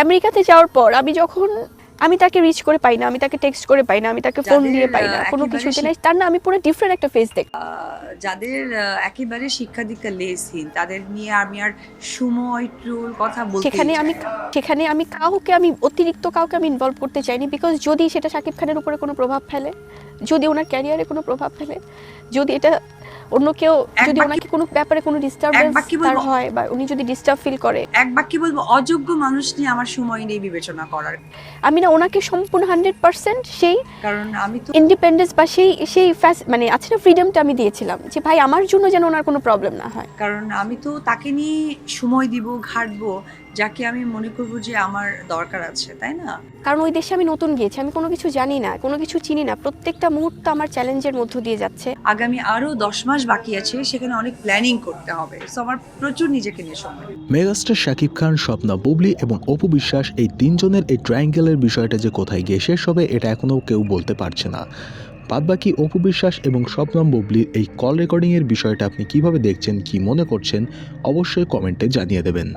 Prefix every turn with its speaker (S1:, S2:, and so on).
S1: আমেরিকাতে যাওয়ার পর আমি যখন আমি তাকে রিচ করে পাই না আমি তাকে টেক্সট করে পাই না আমি তাকে ফোন দিয়ে পাই না কোনো কিছুতে নাই তার না আমি পুরো ডিফারেন্ট একটা ফেস দেখ
S2: যাদের একেবারে শিক্ষা দীক্ষা লেসহীন তাদের নিয়ে আমি আর সময় ট্রোল কথা বলতে
S1: সেখানে আমি সেখানে আমি কাউকে আমি অতিরিক্ত কাউকে আমি ইনভলভ করতে চাইনি বিকজ যদি সেটা শাকিব খানের উপরে কোনো প্রভাব ফেলে যদি ওনার ক্যারিয়ারে কোনো প্রভাব ফেলে যদি এটা অন্য কেউ যদি ওনাকে কোনো ব্যাপারে কোনো ডিস্টারবেন্স তার হয় বা উনি যদি ডিস্টার্ব ফিল করে।
S2: এক বাক্যে বলব অযোগ্য মানুষ নিয়ে আমার সময় নেই বিবেচনা করার।
S1: আমি না ওনাকে সম্পূর্ণ হান্ড্রেড পার্সেন্ট সেই
S2: কারণ আমি তো
S1: ইন্ডিপেন্ডেন্স বা সেই সেই মানে আছে না ফ্রিডমটা আমি দিয়েছিলাম যে ভাই আমার জন্য যেন ওনার কোনো প্রবলেম না হয়।
S2: কারণ আমি তো তাকে নিয়ে সময় দিব ঘাটবো যাকে আমি মনে করব যে আমার দরকার আছে তাই না?
S1: কারণ ওই দেশে আমি নতুন গিয়েছি আমি কোনো কিছু জানি না কোনো কিছু চিনি না। প্রত্যেকটা মুহূর্ত আমার চ্যালেঞ্জের মধ্য দিয়ে যাচ্ছে।
S2: আগামী আরও দশ মাস বাকি আছে, সেখানে অনেক প্ল্যানিং করতে হবে। সো আমার প্রচুর নিজেকে নিয়ে সময়।
S3: মেগাস্টার শাকিব খান স্বপ্না বুবলি এবং অপু বিশ্বাস এই তিনজনের এই ট্রায়াঙ্গেলের বিষয়টা যে কোথায় গিয়ে শেষ হবে, এটা এখনও কেউ বলতে পারছে না। বাদবাকি অপু বিশ্বাস এবং স্বপ্নম বুবলির এই কল রেকর্ডিংয়ের বিষয়টা আপনি কীভাবে দেখছেন, কি মনে করছেন, অবশ্যই কমেন্টে জানিয়ে দেবেন।